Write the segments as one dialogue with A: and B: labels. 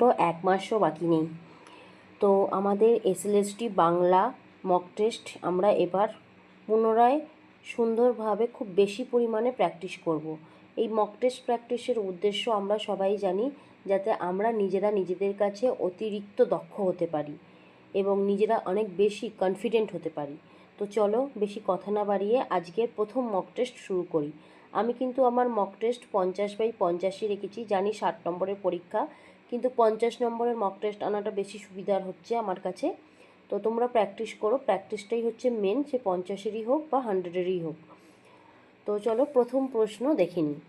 A: মাত্র এক মাসও বাকি নেই। তো আমাদের এসএলএসটি বাংলা মক টেস্ট আমরা এবার পুনরায় সুন্দরভাবে খুব বেশি পরিমাণে প্র্যাকটিস করব। এই মক টেস্ট প্র্যাকটিসের উদ্দেশ্য আমরা সবাই জানি, যাতে আমরা নিজেরা নিজেদের কাছে অতিরিক্ত দক্ষ হতে পারি এবং নিজেরা অনেক বেশি কনফিডেন্ট হতে পারি। তো চলো বেশি কথা না বাড়িয়ে আজকের প্রথম মক টেস্ট শুরু করি। আমি কিন্তু আমার মক টেস্ট পঞ্চাশ বাই পঞ্চাশই রেখেছি, জানি ষাট নম্বরের পরীক্ষা। কিন্তু পঞ্চাশ নম্বরের মক টেস্ট আনাটা বেশি সুবিধার হচ্ছে আমার কাছে। তো তোমরা প্র্যাকটিস করো। প্র্যাকটিসটাই হচ্ছে মেন সে পঞ্চাশেরই হোক বা হান্ড্রেডেরই হোক। তো চলো প্রথম প্রশ্ন দেখে নিই।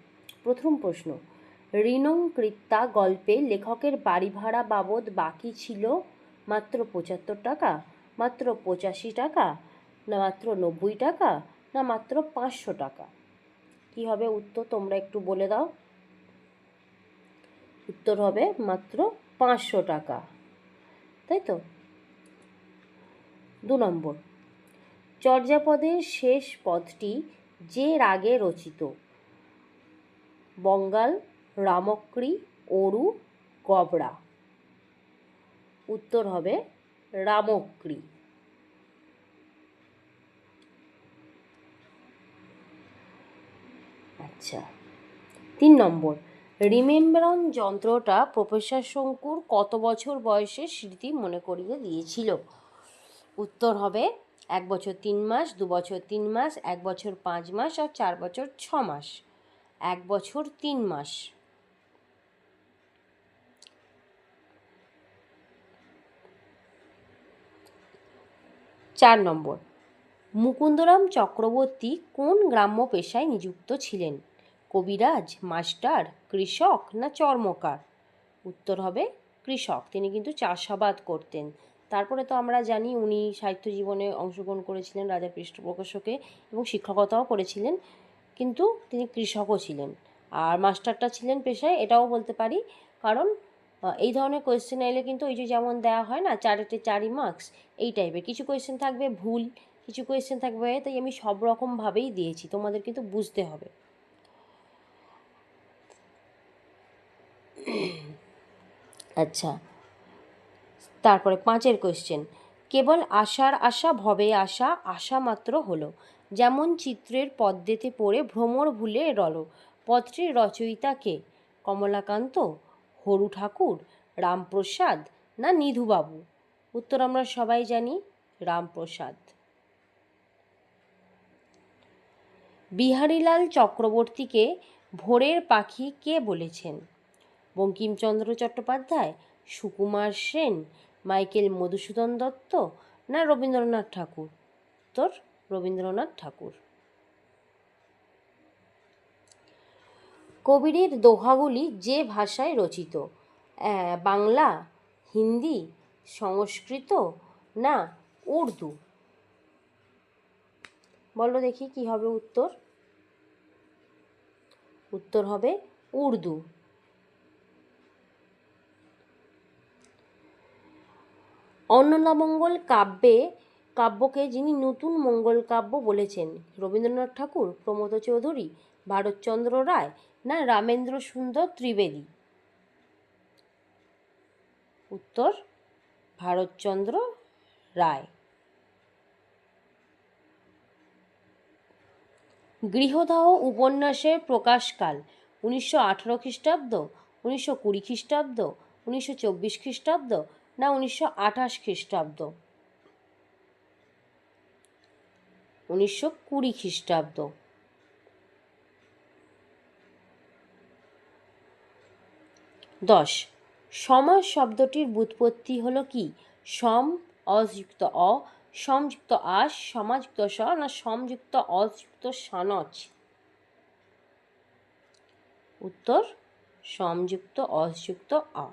A: প্রথম প্রশ্ন ঋণং কৃত্তা গল্পে লেখকের বাড়ি ভাড়া বাবদ বাকি ছিল মাত্র পঁচাত্তর টাকা, মাত্র পঁচাশি টাকা, না মাত্র নব্বই টাকা, না মাত্র পাঁচশো টাকা? কী হবে উত্তর তোমরা একটু বলে দাও। উত্তর হবে মাত্র পাঁচশো টাকা। তাই তো? দু নম্বর। চর্যাপদের শেষ পদটি যে রাগে রচিত। বঙ্গাল রামক্রি অরু, গবড়া। উত্তর হবে রামক্রি আচ্ছা তিন নম্বর। রিমেম্বরন যন্ত্রটা প্রফেসর শঙ্কুর কত বছর বয়সে স্মৃতি মনে করিয়ে দিয়েছিল? উত্তর হবে, এক বছর তিন মাস, দু বছর তিন মাস, এক বছর পাঁচ মাস আর চার বছর ছ মাস। এক বছর তিন মাস। চার নম্বর, মুকুন্দরাম চক্রবর্তী কোন গ্রাম্য পেশায় নিযুক্ত ছিলেন? কবিরাজ, মাস্টার, কৃষক না চর্মকার? উত্তর হবে কৃষক। তিনি কিন্তু চাষাবাদ করতেন। তারপরে তো আমরা জানি উনি সাহিত্য জীবনে অংশগ্রহণ করেছিলেন রাজা পৃষ্ঠপ্রকাশকে এবং শিক্ষকতাও করেছিলেন। কিন্তু তিনি কৃষকও ছিলেন। আর মাস্টারটা ছিলেন পেশায়, এটাও বলতে পারি। কারণ এই ধরনের কোয়েশ্চেন এলে কিন্তু ওই যে যেমন দেওয়া হয় না চারেটে চারি মার্কস এই টাইপের কিছু কোয়েশ্চেন থাকবে ভুল, কিছু কোয়েশ্চেন থাকবে, তাই আমি সব রকমভাবেই দিয়েছি। তোমাদের কিন্তু বুঝতে হবে। আচ্ছা। তারপরে পাঁচের কোয়েশ্চেন কেবল আশার আশা, ভবে আশা আশা মাত্র হলো। যেমন চিত্রের পদ্মেতে পড়ে ভ্রমর ভুলে রল। পত্রের রচয়িতা কে? কমলাকান্ত, হরু ঠাকুর, রামপ্রসাদ না নিধুবাবু? উত্তর আমরা সবাই জানি, রামপ্রসাদ। বিহারীলাল চক্রবর্তীকে ভোরের পাখি কে বলেছেন? বঙ্কিমচন্দ্র চট্টোপাধ্যায়, সুকুমার সেন, মাইকেল মধুসূদন দত্ত না রবীন্দ্রনাথ ঠাকুর? উত্তর, রবীন্দ্রনাথ ঠাকুর। কবিরের দোহাগুলি যে ভাষায় রচিত বাংলা, হিন্দি, সংস্কৃত না উর্দু? বলো দেখি কি হবে উত্তর। উত্তর হবে উর্দু। অন্নদামঙ্গল কাব্যে, কাব্যকে যিনি নতুন মঙ্গল কাব্য বলেছেন, রবীন্দ্রনাথ ঠাকুর, প্রমোদ চৌধুরী, ভারতচন্দ্র রায় না রামেন্দ্র সুন্দর ত্রিবেদী? উত্তর, ভারতচন্দ্র রায়। গৃহদাহ উপন্যাসের প্রকাশকাল উনিশশো আঠেরো খ্রিস্টাব্দ, উনিশশো কুড়ি খ্রিস্টাব্দ, উনিশশো চব্বিশ খ্রিস্টাব্দ না, উনিশশো আঠাশ খ্রিস্টাব্দ। উনিশশো কুড়ি খ্রিস্টাব্দ। দশ সমাজ শব্দটির ব্যুৎপত্তি হলো কি? সম, অযুক্ত অ সমযুক্ত আস, সমাযুক্ত স না সমযুক্ত অযুক্ত সানচ? উত্তর সমযুক্ত অযুক্ত আ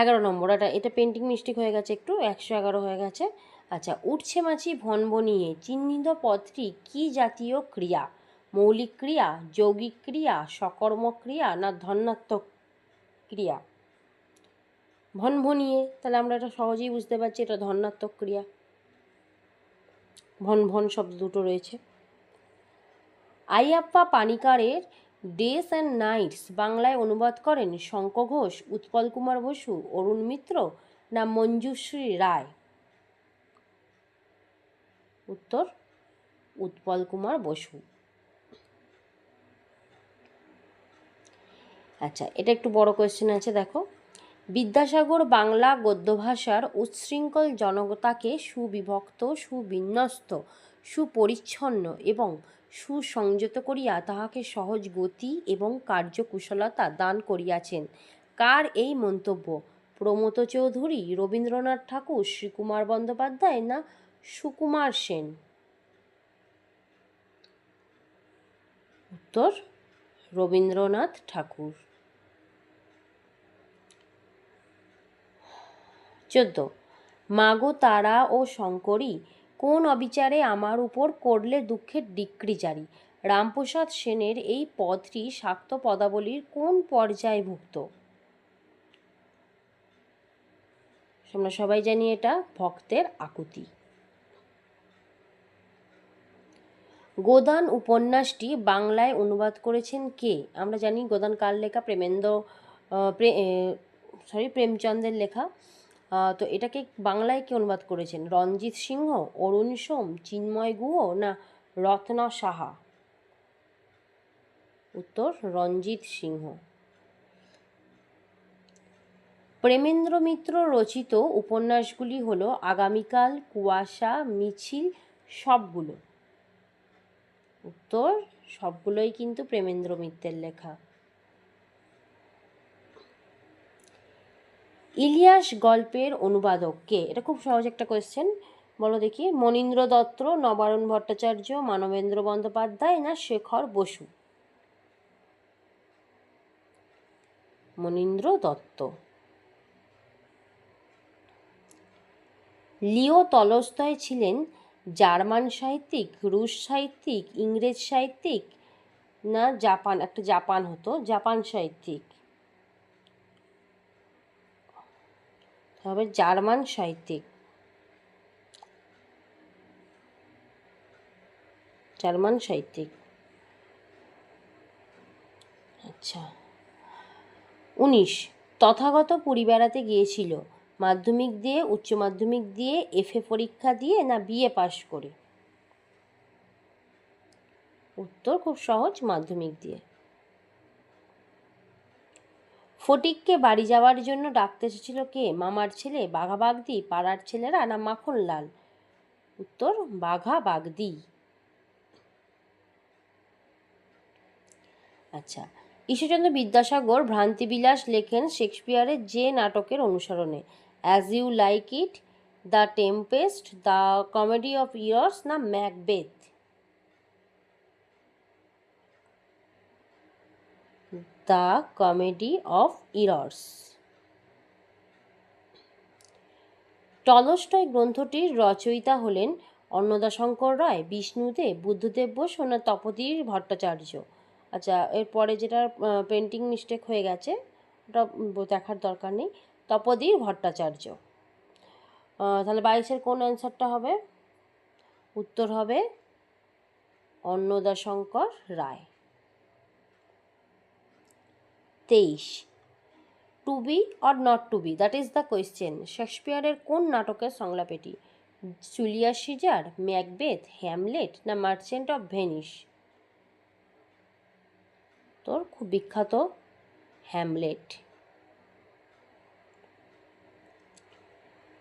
A: এগারো নম্বর। এটা এটা পেন্টিং মিস্টেক হয়ে গেছে একটু, একশো এগারো হয়ে গেছে। আচ্ছা উঠছে মাছি ভনভনিয়ে চিহ্নিত পথটি কী জাতীয় ক্রিয়া? মৌলিক ক্রিয়া, যৌগিক ক্রিয়া সকর্ম ক্রিয়া, না ধন্যাত্মক ক্রিয়া? ভনভনিয়ে তাহলে আমরা এটা সহজেই বুঝতে পারছি, এটা ধন্যাত্মক ক্রিয়া। ভন ভন শব্দ দুটো রয়েছে। আইয়াপ্পা পানিকারের ডেস অ্যান্ড নাইটস বাংলায় অনুবাদ করেন শঙ্ক ঘোষ, উৎপল কুমার বসু, অরুণ মিত্র না মঞ্জুশ্রী রায়? উত্তর, উৎপল কুমার বসু। আচ্ছা এটা একটু বড় কোয়েশ্চেন আছে, দেখো। বিদ্যাসাগর বাংলা গদ্য ভাষার উচ্ছৃঙ্খল জনতাকে সুবিভক্ত, সুবিন্যস্ত, সুপরিচ্ছন্ন এবং সুসংযত করিয়া তাহাকে সহজ গতি এবং কার্যকুশলতা দান করিয়াছেন। কার এই মন্তব্য? প্রমথ চৌধুরী, রবীন্দ্রনাথ ঠাকুর, শ্রীকুমার বন্দ্যোপাধ্যায় না সুকুমার সেন? উত্তর, রবীন্দ্রনাথ ঠাকুর। চোদ্দ, মাগো তারা ও শঙ্করী কোন অবিচারে আমার উপর করলে দুঃখের ডিক্রি জারি? রামপ্রসাদ সেনের এই পদটি শাক্ত পদাবলীর কোন পর্যায়ভুক্ত আমরা সবাই জানি এটা ভক্তের আকুতি। গোদান উপন্যাসটি বাংলায় অনুবাদ করেছেন কে? আমরা জানি গোদান কার লেখা? প্রেমেন্দ্র সরি প্রেমচন্দ্রের লেখা। তো এটাকে বাংলায় কে অনুবাদ করেছেন? রঞ্জিত সিংহ, অরুণ সোম, চিন্ময় গুহ না রত্না সাহা? উত্তর, রঞ্জিত সিংহ। প্রেমেন্দ্র মিত্র রচিত উপন্যাসগুলি হল আগামীকাল, কুয়াশা, মিছিল, সবগুলো। উত্তর, সবগুলোই কিন্তু প্রেমেন্দ্র মিত্রের লেখা। ইলিয়াস গল্পের অনুবাদক কে? এটা খুব সহজ একটা কোয়েশ্চেন বলো দেখি। মনীন্দ্র দত্ত, নবারণ ভট্টাচার্য, মানবেন্দ্র বন্দ্যোপাধ্যায় না শেখর বসু? মনীন্দ্র দত্ত। লিও তলস্তয় ছিলেন জার্মান সাহিত্যিক, রুশ সাহিত্যিক, ইংরেজ সাহিত্যিক না জাপান? একটা জাপান হতো, জাপান সাহিত্যিক। হবে জার্মান সাহিত্যিক। জার্মান সাহিত্যিক। আচ্ছা। উনিশ। তথাগত পুরী বেড়াতে গিয়েছিল। মাধ্যমিক দিয়ে, উচ্চ মাধ্যমিক দিয়ে এফএ পরীক্ষা দিয়ে না বিএ পাশ করে? উত্তর খুব সহজ, মাধ্যমিক দিয়ে। ফটিককে বাড়ি যাওয়ার জন্য ডাকতে এসেছিল কে? মামার ছেলে, বাঘা বাগদি, পাড়ার ছেলেরা না মাখনলাল? উত্তর, বাঘা বাগদি। আচ্ছা ঈশ্বরচন্দ্র বিদ্যাসাগর ভ্রান্তিবিলাস লেখেন শেক্সপিয়ারের যে নাটকের অনুসরণে। As you like it the tempest the comedy of errors না Macbeth the comedy of errors. Tolstoy গ্রন্থটির রচয়িতা হলেন অন্নদাশঙ্কর রায় বিষ্ণুদেব বুদ্ধদেব বসু না তপদীর ভট্টাচার্য। আচ্ছা এরপরে যেটা পেন্টিং মিস্টেক হয়ে গেছে, ওটা দেখার দরকার নেই। তপদীর ভট্টাচার্য। তাহলে বাইশের কোন অ্যান্সারটা হবে? উত্তর হবে অন্নদাশঙ্কর রায়। তেইশ। To be or not to be that is the question শেক্সপিয়ারের কোন নাটকের সংলাপ এটি জুলিয়াস সিজার, ম্যাকবেথ, হ্যামলেট না মার্চেন্ট অফ ভেনিস? তোর খুব বিখ্যাত হ্যামলেট।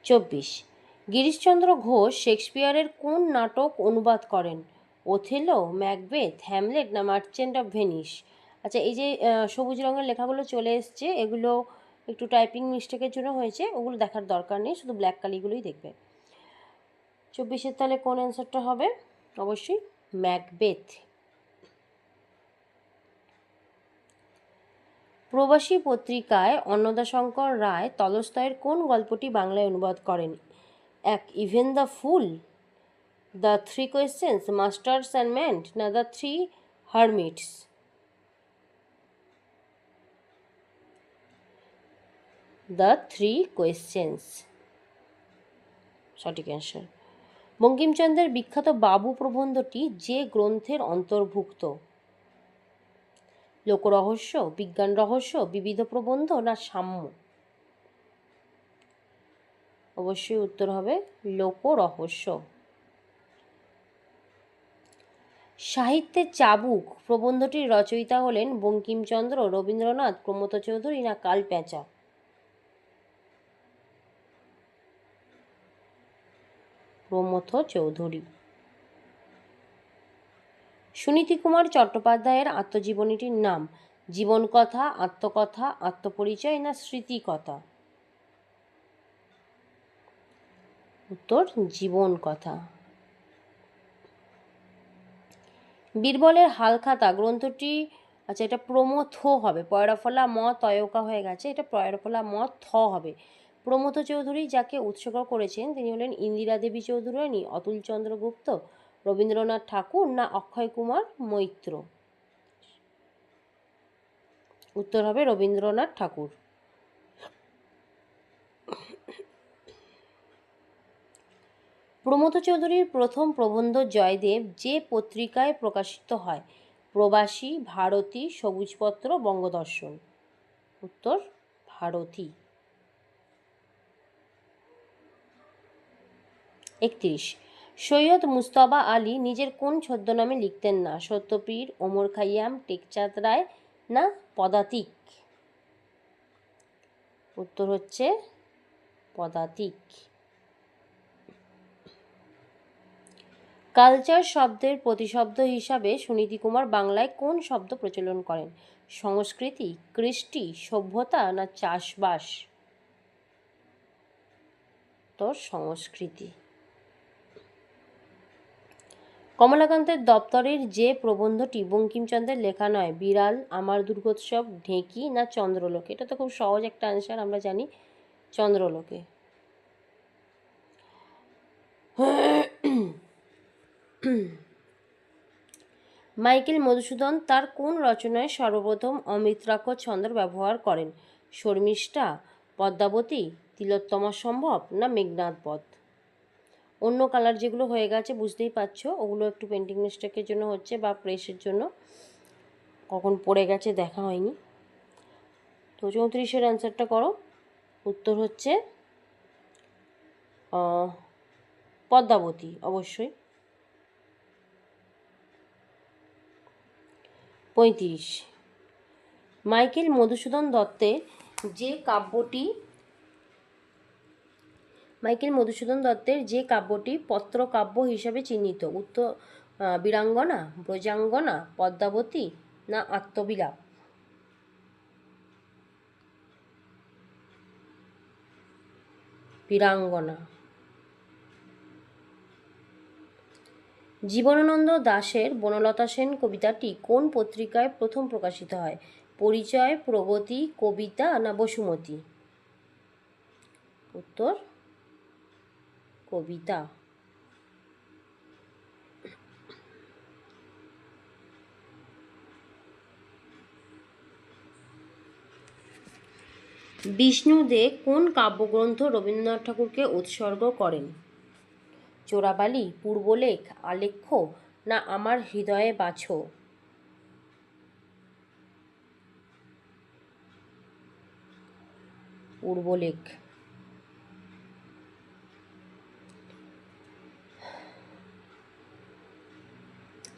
A: চব্বিশ। গিরিশচন্দ্র ঘোষ শেক্সপিয়ারের কোন নাটক অনুবাদ করেন? ওথেলো, ম্যাকবেথ, হ্যামলেট না মার্চেন্ট অফ ভেনিস? আচ্ছা এই যে সবুজ রঙের লেখাগুলো চলে এসছে, এগুলো একটু টাইপিং মিস্টেকের জন্য হয়েছে, ওগুলো দেখার দরকার নেই, শুধু ব্ল্যাক কালিগুলোই দেখবে। চব্বিশের তাহলে কোন অ্যান্সারটা হবে? অবশ্যই ম্যাকবেথ প্রবাসী পত্রিকায় অন্নদাশঙ্কর রায় তলস্তয়ের কোন গল্পটি বাংলায় অনুবাদ করেন? এক, Ivan the fool, the three questions, masters and man, না the three hermits? The three questions সঠিক অ্যান্সার বঙ্কিমচন্দ্রের বিখ্যাত বাবু প্রবন্ধটি যে গ্রন্থের অন্তর্ভুক্ত? লোকরহস্য, বিজ্ঞান রহস্য, বিবিধ প্রবন্ধ না সাম্য? অবশ্যই উত্তর হবে লোকরহস্য। সাহিত্যের চাবুক প্রবন্ধটির রচয়িতা হলেন বঙ্কিমচন্দ্র রবীন্দ্রনাথ প্রমথ চৌধুরী না কালপ্যাঁচা? প্রমথ চৌধুরী। সুনীতি কুমার চট্টোপাধ্যায়ের আত্মজীবনীটির নাম, জীবনকথা, আত্মকথা, আত্মপরিচয় না স্মৃতিকথা? উত্তর জীবন কথা বীরবলের হালখাতা গ্রন্থটি আচ্ছা এটা প্রমথ হবে, পয়রাফলা ম তয়কা হয়ে গেছে, এটা পয়রাফলা ম থ হবে। প্রমথ চৌধুরী, যাকে উৎসর্গ করেছেন তিনি হলেন ইন্দিরা দেবী চৌধুরানী, অতুল চন্দ্র গুপ্ত, রবীন্দ্রনাথ ঠাকুর না অক্ষয় কুমার মৈত্র। উত্তর হবে রবীন্দ্রনাথ ঠাকুর। প্রমথ চৌধুরীর প্রথম প্রবন্ধ জয়দেব যে পত্রিকায় প্রকাশিত হয়, প্রবাসী, ভারতী, সবুজপত্র, বঙ্গদর্শন। উত্তর, ভারতী। একত্রিশ। সৈয়দ মুস্তফা আলী নিজের কোন ছদ্মনামে লিখতেন না? সত্যপীর, ওমর খাইয়াম, টেকচাঁদ রায় না পদাতিক? উত্তর হচ্ছে পদাতিক। কালচার শব্দের প্রতিশব্দ হিসাবে সুনীতি কুমার বাংলায় কোন শব্দ প্রচলন করেন? সংস্কৃতি, কৃষ্টি, সভ্যতা না চাষবাস? তো সংস্কৃতি। কমলাকান্তের দপ্তরের যে প্রবন্ধটি বঙ্কিমচন্দ্রের লেখা নয়, বিড়াল, আমার দুর্গোৎসব, ঢেঁকি না চন্দ্রলোকে? এটা তো খুব সহজ একটা আনসার আমরা জানি চন্দ্রলোকে। মাইকেল মধুসূদন তার কোন রচনায় সর্বপ্রথম অমিত্রাক্ষ ছন্দ ব্যবহার করেন? শর্মিষ্ঠা, পদ্মাবতী, তিলোত্তমা সম্ভব না মেঘনাথ পথ? অন্য কালার যেগুলো হয়ে গেছে, বুঝতেই পারছ? ওগুলো একটু পেন্টিং মিস্টেকের জন্য হচ্ছে বা প্রেসের জন্য। কখন পড়ে গেছে, দেখা হয়নি। তো চৌত্রিশের অ্যান্সারটা করো। উত্তর হচ্ছে পদ্মাবতী, অবশ্যই। পঁয়ত্রিশ। মাইকেল মধুসূদন দত্তের যে কাব্যটি মাইকেল মধুসূদন দত্তের যে কাব্যটি পত্রকাব্য হিসাবে চিহ্নিত, উত্তর বীরাঙ্গনা, ব্রজাঙ্গনা, পদ্মাবতী না আত্মবিলাপ? বীরাঙ্গনা। জীবনানন্দ দাশের বনলতা সেন কবিতাটি কোন পত্রিকায় প্রথম প্রকাশিত হয়? পরিচয়, প্রগতি, কবিতা না বসুমতী? উত্তর কবিতা। বিষ্ণু দে কোন কাব্যগ্রন্থ রবীন্দ্রনাথ ঠাকুরকে উৎসর্গ করেন? চোরাবালি, পূর্বলেখ, আলেখ্য না আমার হৃদয়ে বাছো? পূর্বলেখ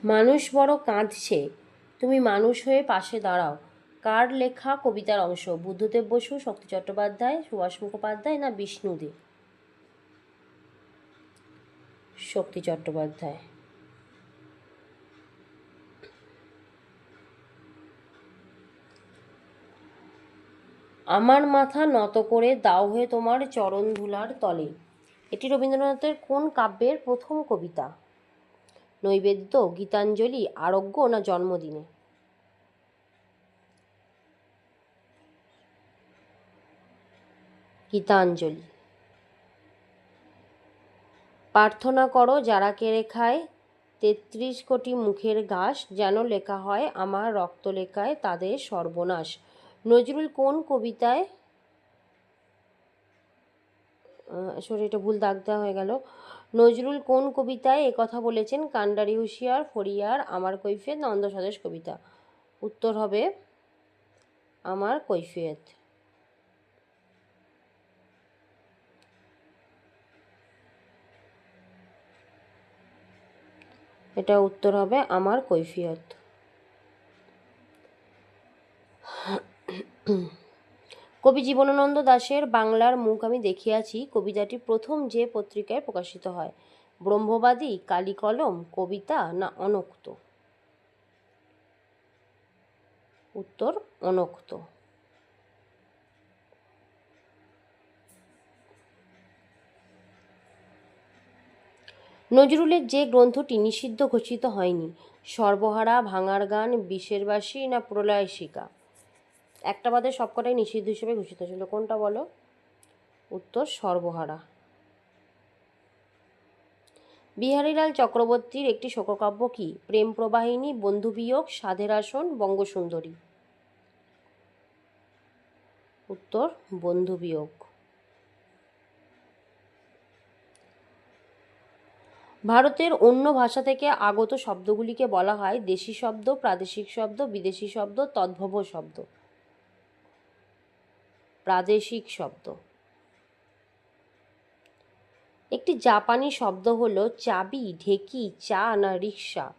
A: মানুষ বড় কাঁদছে। তুমি মানুষ হয়ে পাশে দাঁড়াও। কার লেখা কবিতার অংশ? বুদ্ধদেব বসু, শক্তি চট্টোপাধ্যায়, সুভাষ মুখোপাধ্যায় না বিষ্ণুদে শক্তি চট্টোপাধ্যায়। আমার মাথা নত করে দাও হয়ে তোমার চরণ ধুলার তলে। এটি রবীন্দ্রনাথের কোন কাব্যের প্রথম কবিতা? নৈবেদ্য, গীতাঞ্জলি, আরোগ্য না জন্মদিনে? গীতাঞ্জলি। প্রার্থনা করো যারা কেড়ে খায়, তেত্রিশ কোটি মুখের ঘাস যেন লেখা হয় আমার রক্ত লেখায় তাদের সর্বনাশ। নজরুল কোন কবিতায়? সরি এটা ভুল দাগ দেওয়া হয়ে গেল। নজরুল কোন কবিতায় কথা বলেছেন? কান্ডারি হুঁশিয়ার ফরিয়ার আমার কৈফিয়ত নন্দ স্বদেশ কবিতা। উত্তর হবে, আমার কৈফিয়ত। এটা উত্তর হবে, আমার কৈফিয়ত। কবি জীবনানন্দ দাশের বাংলার মুখ আমি দেখিয়াছি, কবিতাটি প্রথম যে পত্রিকায় প্রকাশিত হয়। ব্রহ্মবাদী, কালিকলম, কবিতা না অনক্ত? উত্তর, অনক্ত। নজরুলের যে গ্রন্থটি নিষিদ্ধ ঘোষিত হয়নি, সর্বহারা ভাঙার গান বিষের বাসী না প্রলয় শিকা একটা বাদে সবকটাই নিষিদ্ধ হিসেবে ঘোষিত ছিল। কোনটা বলো? উত্তর, সর্বহারা। বিহারীলাল চক্রবর্তীর একটি শোককাব্য কি? প্রেম প্রবাহিনী বন্ধুবিয়োগ সাধের আসন, বঙ্গসুন্দরী। উত্তর বন্ধুবিয়োগ ভারতের অন্য ভাষা থেকে আগত শব্দগুলিকে বলা হয় দেশি শব্দ, প্রাদেশিক শব্দ, বিদেশি শব্দ, তদ্ভব শব্দ। প্রাদেশিক শব্দ। একটি জাপানি শব্দ হলো চাবি, ঢেকি, চা না রিক্সা।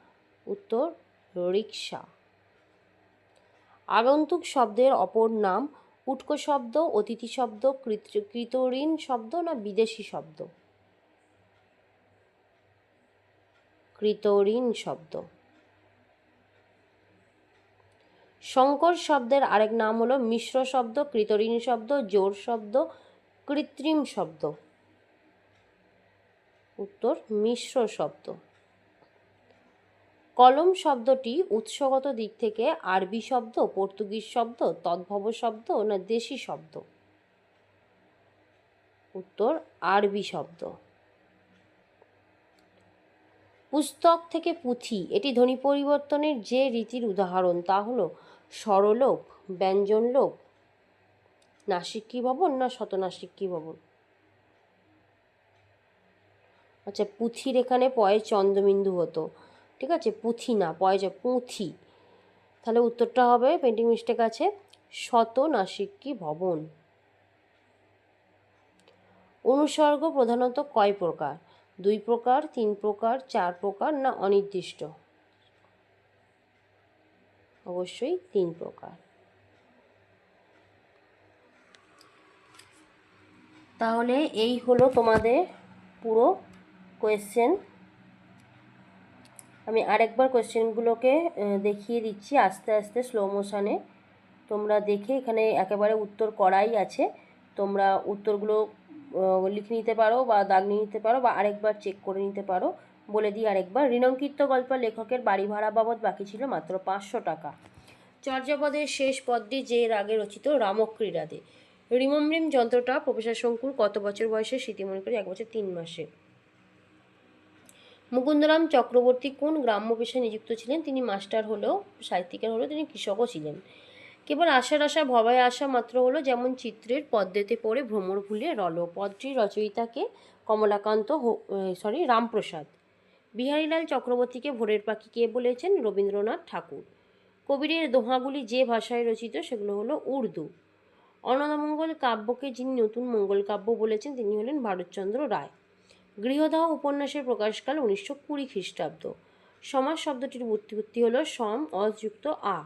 A: উত্তর, রিক্সা। আগন্তুক শব্দের অপর নাম উটকো শব্দ, অতিথি শব্দ, কৃত- কৃতঋণ শব্দ না বিদেশি শব্দ? কৃতঋণ শব্দ। সংকর শব্দের আরেক নাম হলো মিশ্র শব্দ কৃতঋণ শব্দ, জোর শব্দ, কৃত্রিম শব্দ। উত্তর, মিশ্র শব্দ। কলম শব্দটি উৎসগত দিক থেকে আরবি শব্দ, পর্তুগিজ শব্দ, তদ্ভব শব্দ না দেশি শব্দ? উত্তর, আরবি শব্দ। পুস্তক থেকে পুঁথি, এটি ধ্বনি পরিবর্তনের যে রীতির উদাহরণ, তা হলো স্বরলোপ ব্যঞ্জনলোপ নাসিক্যী ভবন না শতনাসিক্যী ভবন? আচ্ছা পুঁথির এখানে পয়ে চন্দ্রবিন্দু হতো, ঠিক আছে? পুঁথি না, পয়ে যে পুঁথি। তাহলে উত্তরটা হবে পেন্টিং মিস্টেক আছে শত নাসিক্যী ভবন। অনুসর্গ প্রধানত কয় প্রকার? দুই প্রকার, তিন প্রকার, চার প্রকার না অনির্দিষ্ট? অবশ্যই তিন প্রকার। তাহলে এই হলো তোমাদের পুরো কোয়েশ্চেন আমি আরেকবার কোয়েশ্চেনগুলোকে দেখিয়ে দিচ্ছি আস্তে আস্তে স্লো মোশনে তোমরা দেখে এখানে একেবারে উত্তর করাই আছে। তোমরা উত্তরগুলো লিখে নিতে পারো বা দাগ নিয়ে নিতে পারো বা আরেকবার চেক করে নিতে পারো। বলে দিই আরেকবার, ঋণঙ্কিত গল্প লেখকের বাড়ি ভাড়া বাবদ বাকি ছিল মাত্র পাঁচশো টাকা। চর্যাপদের শেষ পদটি যে রাগে রচিত রামক্রীড়াতে রিমমরিম যন্ত্রটা প্রফেসর শঙ্কুর কত বছর বয়সে স্মৃতিমনে করে? এক বছর তিন মাসে। মুকুন্দরাম চক্রবর্তী কোন গ্রাম্য পেশায় নিযুক্ত ছিলেন? তিনি মাস্টার হলেও, সাহিত্যিকের হলেও তিনি কৃষকও ছিলেন। কেবল আশার আশা, ভবায় আসা মাত্র হলো যেমন চিত্রের পদ্মেতে পড়ে ভ্রমর ভুলে রল। পদটির রচয়িতাকে কমলাকান্ত সরি রামপ্রসাদ। বিহারীলাল চক্রবর্তীকে ভোরের পাখি কে বলেছেন? রবীন্দ্রনাথ ঠাকুর। কবিরের দোহাগুলি যে ভাষায় রচিত সেগুলো হলো উর্দু। অনদামঙ্গল কাব্যকে যিনি নতুন মঙ্গল কাব্য বলেছেন, তিনি হলেন ভারতচন্দ্র রায়। গৃহদাহ উপন্যাসের প্রকাশকাল উনিশশো কুড়ি খ্রিস্টাব্দ। সমাজ শব্দটির উৎপত্তি হল সম, অযুক্ত আ।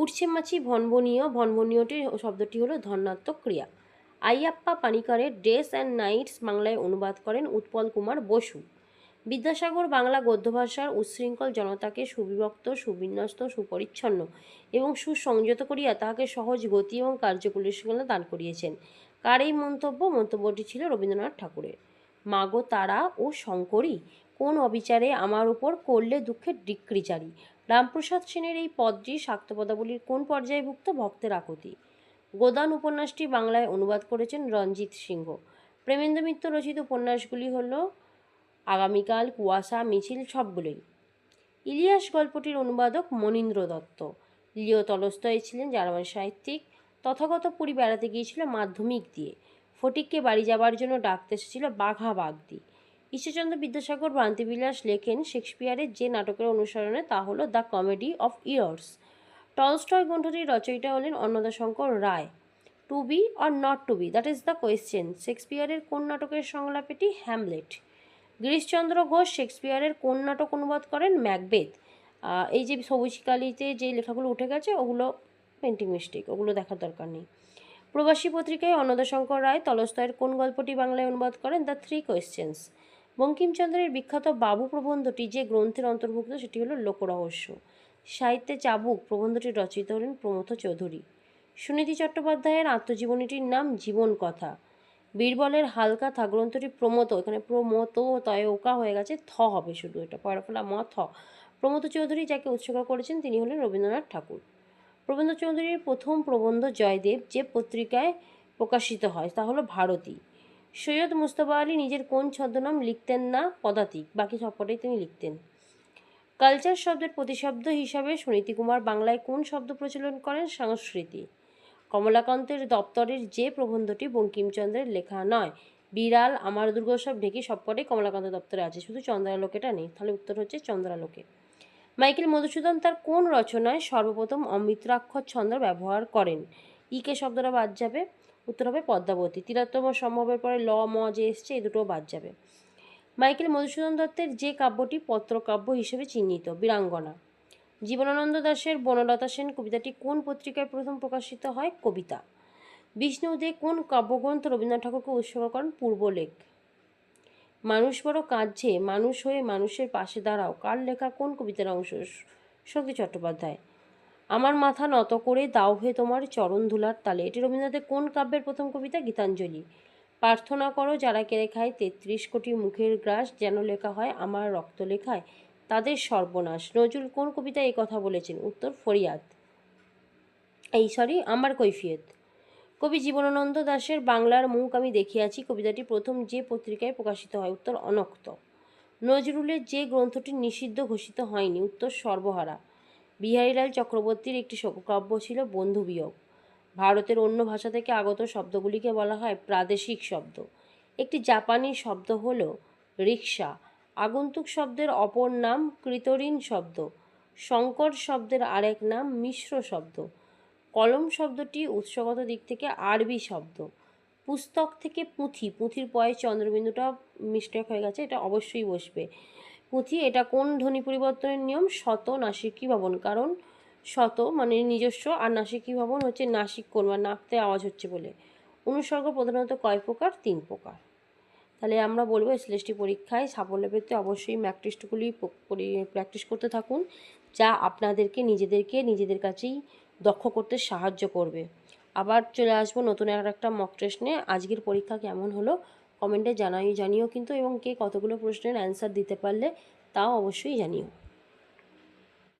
A: উঠছে মাছি ভনভনীয়, ভনভনীয়টি শব্দটি হলো ধন্যাত্মক ক্রিয়া। আইয়াপ্পা পানিকারের ডেস অ্যান্ড নাইটস বাংলায় অনুবাদ করেন উৎপল কুমার বসু। বিদ্যাসাগর বাংলা গদ্য ভাষার উচ্ছৃঙ্খল জনতাকে সুবিভক্ত, সুবিন্যস্ত, সুপরিচ্ছন্ন এবং সুসংযত করিয়া তাহাকে সহজ গতি এবং কার্যকুশলতা দান করিয়েছেন। কার এই মন্তব্য? মন্তব্যটি ছিল রবীন্দ্রনাথ ঠাকুরের। মাগো তারা ও শঙ্করী, কোন অবিচারে আমার উপর করলে দুঃখের ডিক্রিচারী রামপ্রসাদ সেনের এই পদটি শাক্তপদাবলীর কোন পর্যায়ভুক্ত ভক্তের আকুতি? গোদান উপন্যাসটি বাংলায় অনুবাদ করেছেন রঞ্জিত সিংহ। প্রেমেন্দ্র মিত্র রচিত উপন্যাসগুলি হল আগামীকাল, কুয়াশা, মিছিল সবগুলোই। ইলিয়াস গল্পটির অনুবাদক মনীন্দ্র দত্ত। লিও তলস্তয় ছিলেন, জার্মান সাহিত্যিক। তথাগত পুরী বেড়াতে গিয়েছিল মাধ্যমিক দিয়ে। ফটিককে বাড়ি যাবার জন্য ডাকতে এসেছিল বাঘা বাগদি। ঈশ্বরচন্দ্র বিদ্যাসাগর ভ্রান্তিবিলাস লেখেন শেক্সপিয়ারের যে নাটকের অনুসরণে তা হলো the comedy of errors. Tolstoy গ্রন্থটির রচয়িতা হলেন Annadashankar Ray. To be or not to be that is the question. শেক্সপিয়ারের কোন নাটকের সংলাপ এটি হ্যামলেট গিরিশচন্দ্র ঘোষ শেক্সপিয়ারের কোন নাটক অনুবাদ করেন? ম্যাকবেথ আহ, এই যে সবুজকালিতে যে লেখাগুলো উঠে গেছে ওগুলো পেন্টিং মিস্টেক ওগুলো দেখার দরকার নেই। প্রবাসী পত্রিকায় অন্নদাশঙ্কর রায় তলস্তয়ের কোন গল্পটি বাংলায় অনুবাদ করেন? দ্য থ্রি কোয়েশ্চেন্স বঙ্কিমচন্দ্রের বিখ্যাত বাবু প্রবন্ধটি যে গ্রন্থের অন্তর্ভুক্ত, সেটি হলো লোকরহস্য। সাহিত্যে চাবুক প্রবন্ধটি রচিত হলেন প্রমথ চৌধুরী। সুনীতি চট্টোপাধ্যায়ের আত্মজীবনীটির নাম জীবন কথা। বীরবলের হালকা থা গ্রন্থটি প্রমত এখানে প্রমত তয় ওকা হয়ে গেছে, থ হবে শুধু এটা পড়াফলা ম থ। প্রমথ চৌধুরী যাকে উৎসর্গ করেছেন, তিনি হলেন রবীন্দ্রনাথ ঠাকুর। প্রবন্ধ চৌধুরীর প্রথম প্রবন্ধ জয়দেব যে পত্রিকায় প্রকাশিত হয়, তা হলো ভারতী। সৈয়দ মুস্তফা আলী নিজের কোন ছদ্মনাম লিখতেন না পদাতিক, বাকি সবকটাই তিনি লিখতেন। কালচার শব্দের প্রতিশব্দ হিসাবে সুনীতি কুমার বাংলায় কোন শব্দ প্রচলন করেন? সংস্কৃতি। কমলাকান্তের দপ্তরের যে প্রবন্ধটি বঙ্কিমচন্দ্রের লেখা নয়, বিড়াল, আমার দুর্গোৎসব ঢেকে সবকটাই কমলাকান্ত দপ্তরে আছে, শুধু চন্দ্রালোকেটা নেই, তাহলে উত্তর হচ্ছে চন্দ্রালোকে। মাইকেল মধুসূদন তার কোন রচনায় সর্বপ্রথম অমিত্রাক্ষর ছন্দ ব্যবহার করেন? ইকে শব্দটা বাদ যাবে। উত্তর হবে পদ্মাবতী। তিরাত্তম সম্ভবের পরে ল, ম, যে এসছে, এই দুটো বাদ যাবে। মাইকেল মধুসূদন দত্তের যে কাব্যটি পত্রকাব্য হিসেবে চিহ্নিত, বীরাঙ্গনা। জীবনানন্দ দাশের বনলতা সেন কবিতাটি কোন পত্রিকায় প্রথম প্রকাশিত হয়? কবিতা। বিষ্ণু দে কোন কাব্যগ্রন্থ রবীন্দ্রনাথ ঠাকুরকে উৎসর্গ করেন? পূর্বলেখ। মানুষ বড় কাঁদছে, মানুষ হয়ে মানুষের পাশে দাঁড়াও। কার লেখা কোন কবিতার অংশ? শক্তি চট্টোপাধ্যায়। আমার মাথা নত করে দাও হে তোমার চরণ ধুলার তালে। এটি রবীন্দ্রনাথের কোন কাব্যের প্রথম কবিতা? গীতাঞ্জলি। প্রার্থনা করো যারা কেড়ে খায় তেত্রিশ কোটি মুখের গ্রাস যেন লেখা হয় আমার রক্ত লেখায়, তাদের সর্বনাশ। নজরুল কোন কবিতায় এই কথা বলেছেন? উত্তর, ফরিয়াদ। এই সরি আমার কৈফিয়ত। কবি জীবনানন্দ দাশের বাংলার মুখ আমি দেখিয়াছি, কবিতাটি প্রথম যে পত্রিকায় প্রকাশিত হয়, উত্তর অনক্ত। নজরুলের যে গ্রন্থটি নিষিদ্ধ ঘোষিত হয়নি, উত্তর সর্বহারা। বিহারীলাল চক্রবর্তীর একটি শোককাব্য ছিল বন্ধু বিয়োগ। ভারতের অন্য ভাষা থেকে আগত শব্দগুলিকে বলা হয় প্রাদেশিক শব্দ। একটি জাপানি শব্দ হল রিক্সা। আগন্তুক শব্দের অপর নাম কৃতঋণ শব্দ। সংকর শব্দের আরেক নাম মিশ্র শব্দ। কলম শব্দটি উৎসগত দিক থেকে আরবি শব্দ। পুস্তক থেকে পুঁথি। পুঁথির পয়ে চন্দ্রবিন্দুটা মিস্টেক হয়ে গেছে, এটা অবশ্যই বসবে। পুঁথি, এটা কোন ধ্বনি পরিবর্তনের নিয়ম? শত নাসিকী ভবন। কারণ শত মানে নিজস্ব, আর নাসিকী ভবন হচ্ছে নাসিক কোণ বা নাকতে আওয়াজ হচ্ছে বলে। অনুসর্গ প্রধানত কয় প্রকার? তিন প্রকার। তাহলে আমরা বলব এসএলএসটি পরীক্ষায় সাফল্য পেতে অবশ্যই ম্যাক টেস্টগুলি প্র্যাকটিস করতে থাকুন, যা আপনাদেরকে, নিজেদেরকে, নিজেদের কাছেই দক্ষ করতে সাহায্য করবে। আবার চলে আসব নতুন আর একটা মক টেস্ট নিয়ে। আজকের পরীক্ষা কেমন হলো? কমেন্টে জানাই জানিও কিন্তু এবং কে কতগুলো প্রশ্নের অ্যান্সার দিতে পারলে তাও অবশ্যই জানিও।